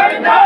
Wait up!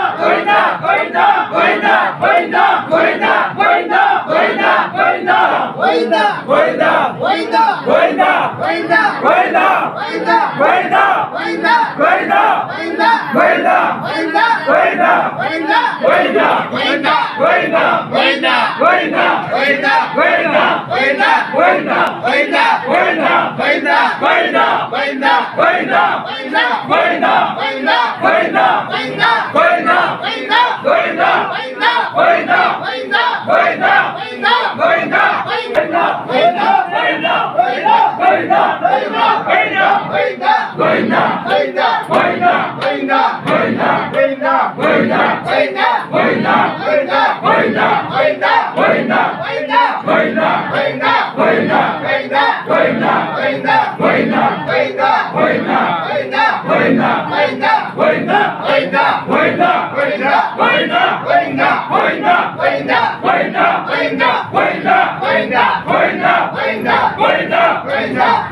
Wait up!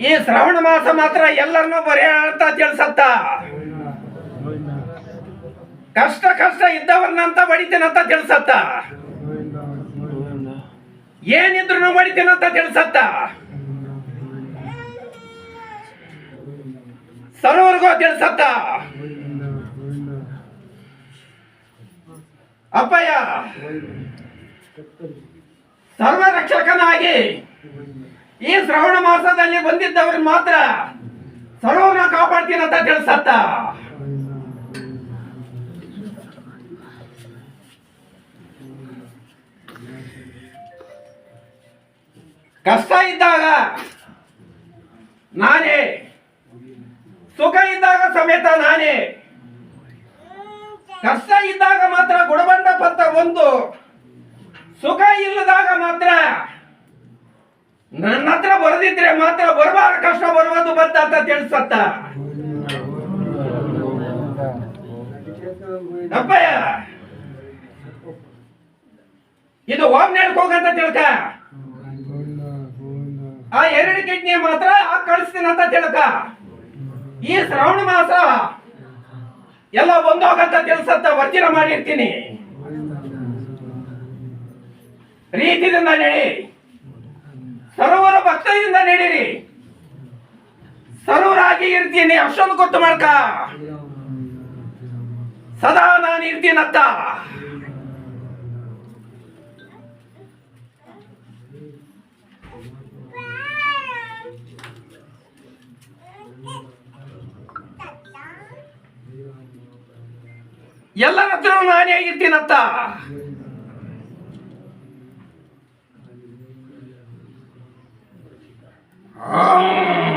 ಈ ಶ್ರಾವಣ ಮಾಸ ಮಾತ್ರ ಎಲ್ಲರನ್ನೂ ಬರೀ ಅಂತ ತಿಳಿಸತ್ತ. ಕಷ್ಟ ಕಷ್ಟ ಇದ್ದವ್ರನ್ನಂತ ಬಡಿತೇನಂತ ತಿಳಿಸತ್ತ. ಏನಿದ್ರು ಬಡಿತೇನಂತ ತಿಳಿಸತ್ತ. ಸರ್ವರ್ಗೋ ತಿಳಿಸತ್ತ. ಅಪ್ಪಯ್ಯ! ಸರ್ವರಕ್ಷಕನಾಗಿ ಈ ಶ್ರವಣ ಮಾಸದಲ್ಲಿ ಬಂದಿದ್ದವ್ರ ಮಾತ್ರ ಸರ್ವನ ಕಾಪಾಡ್ತೀನಿ ಅಂತ ತಿಳಿಸತ್ತ. ಕಷ್ಟ ಇದ್ದಾಗ ನಾನೇ, ಸುಖ ಇದ್ದಾಗ ಸಮೇತ ನಾನೇ. ಕಷ್ಟ ಇದ್ದಾಗ ಮಾತ್ರ ಗುಣಬಂಡ ಪಂಥ ಒಂದು, ಸುಖ ಇಲ್ಲದಾಗ ಮಾತ್ರ ನನ್ನ ಹತ್ರ ಬರದಿದ್ರೆ ಮಾತ್ರ ಬರಬಾರ ಕಷ್ಟ ಬರುವುದು ಬಂತ ಅಂತ ತಿಳಿಸತ್ತ. ಅಪ್ಪಯ್ಯ, ಇದು ಓಮ್ ಹೋಗಂತ ತಿಳ್ಕ. ಆ ಎರಡು ಕಿಡ್ನಿ ಮಾತ್ರ ಕಳಿಸ್ತೀನಿ ಅಂತ ತಿಳ್ಕ. ಈ ಶ್ರಾವಣ ಮಾಸ ಎಲ್ಲ ಒಂದೋಗಂತ ತಿಳಿಸತ್ತ ವರ್ಜನ ಮಾಡಿರ್ತೀನಿ. ರೀತಿಯಿಂದ ನಡಿ. ಸರ್ವರ ಭಕ್ತದಿಂದ ನಡೀರಿ. ಸರ್ವರಾಗಿ ಇರ್ತೀನಿ, ಅಷ್ಟೊಂದು ಗೊತ್ತು ಮಾಡ್ಕ. ಸದಾ ನಾನು ಇರ್ತೀನತ್ತ ಎಲ್ಲರ ಹತ್ರ ನಾನೇ ಆಗಿರ್ತೀನತ್ತ ಆ